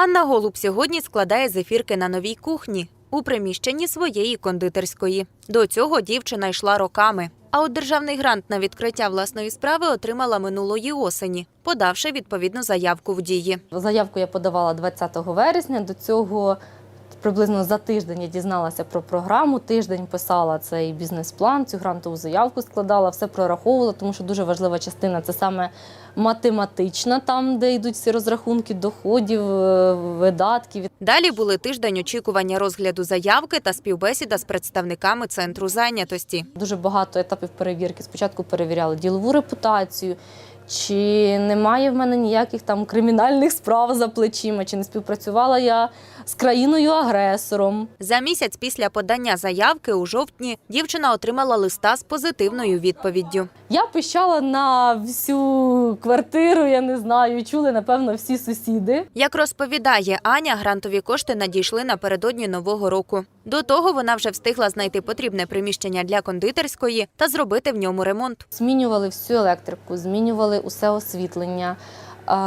Анна Голуб сьогодні складає зефірки на новій кухні у приміщенні своєї кондитерської. До цього дівчина йшла роками. А от державний грант на відкриття власної справи отримала минулої осені, подавши відповідну заявку в дії. Заявку я подавала 20 вересня. До цього приблизно за тиждень я дізналася про програму. Тиждень писала цей бізнес-план, цю грантову заявку складала, все прораховувала, тому що дуже важлива частина це саме математична, там, де йдуть всі розрахунки доходів, е, видатків. Далі були тиждень очікування розгляду заявки та співбесіда з представниками центру зайнятості. Дуже багато етапів перевірки. Спочатку перевіряли ділову репутацію. Чи немає в мене ніяких там кримінальних справ за плечима, чи не співпрацювала я з країною-агресором. За місяць після подання заявки у жовтні дівчина отримала листа з позитивною відповіддю. Я пищала на всю квартиру, я не знаю, чули, напевно, всі сусіди. Як розповідає Аня, грантові кошти надійшли напередодні нового року. До того вона вже встигла знайти потрібне приміщення для кондитерської та зробити в ньому ремонт. Змінювали всю електрику, змінювали усе освітлення,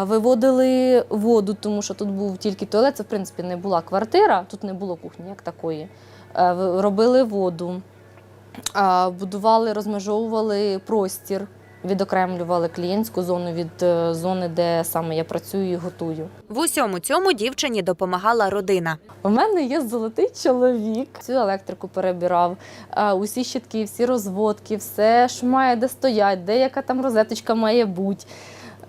виводили воду, тому що тут був тільки туалет. Це в принципі не була квартира, тут не було кухні як такої. Е, Робили воду, будували, розмежовували простір, відокремлювали клієнтську зону від е, зони, де саме я працюю і готую. В усьому цьому дівчині допомагала родина. У мене є золотий чоловік. Цю електрику перебирав, е, усі щитки, всі розводки, все, що має де стоять, де яка там розеточка має бути.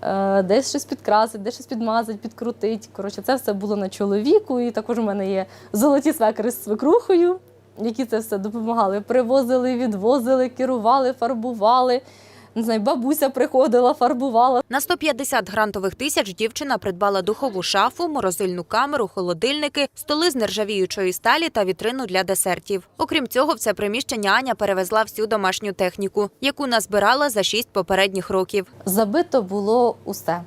е, Десь щось підкрасить, де щось підмазать, підкрутить. Коротше, це все було на чоловіку. І також у мене є золоті свекри з свекрухою, які це все допомагали. Привозили, відвозили, керували, фарбували. Не знаю, бабуся приходила, фарбувала. На 150 грантових тисяч дівчина придбала духову шафу, морозильну камеру, холодильники, столи з нержавіючої сталі та вітрину для десертів. Окрім цього, в це приміщення Аня перевезла всю домашню техніку, яку назбирала за шість попередніх років. Забито було усе.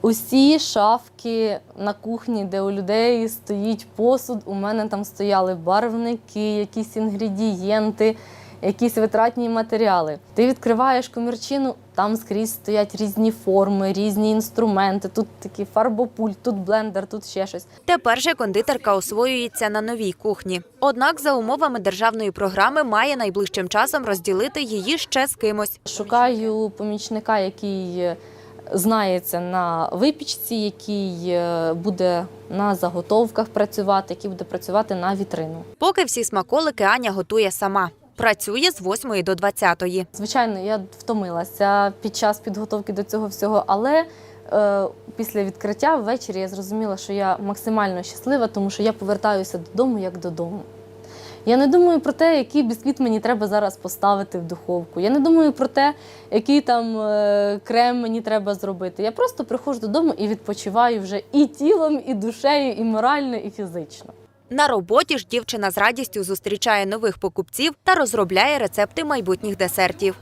Усі шафки на кухні, де у людей стоїть посуд, у мене там стояли барвники, якісь інгредієнти, якісь витратні матеріали. Ти відкриваєш комірчину, там скрізь стоять різні форми, різні інструменти. Тут такий фарбопульт, тут блендер, тут ще щось. Тепер же кондитерка освоюється на новій кухні. Однак, за умовами державної програми, має найближчим часом розділити її ще з кимось. Шукаю помічника, який е, знається на випічці, який е, буде на заготовках працювати, який буде працювати на вітрину. Поки всі смаколики Аня готує сама. Працює з 8 до 20. Звичайно, я втомилася під час підготовки до цього всього, але е, після відкриття ввечері я зрозуміла, що я максимально щаслива, тому що я повертаюся додому як додому. Я не думаю про те, який бісквіт мені треба зараз поставити в духовку. Я не думаю про те, який там е, крем мені треба зробити. Я просто приходжу додому і відпочиваю вже і тілом, і душею, і морально, і фізично. На роботі ж дівчина з радістю зустрічає нових покупців та розробляє рецепти майбутніх десертів.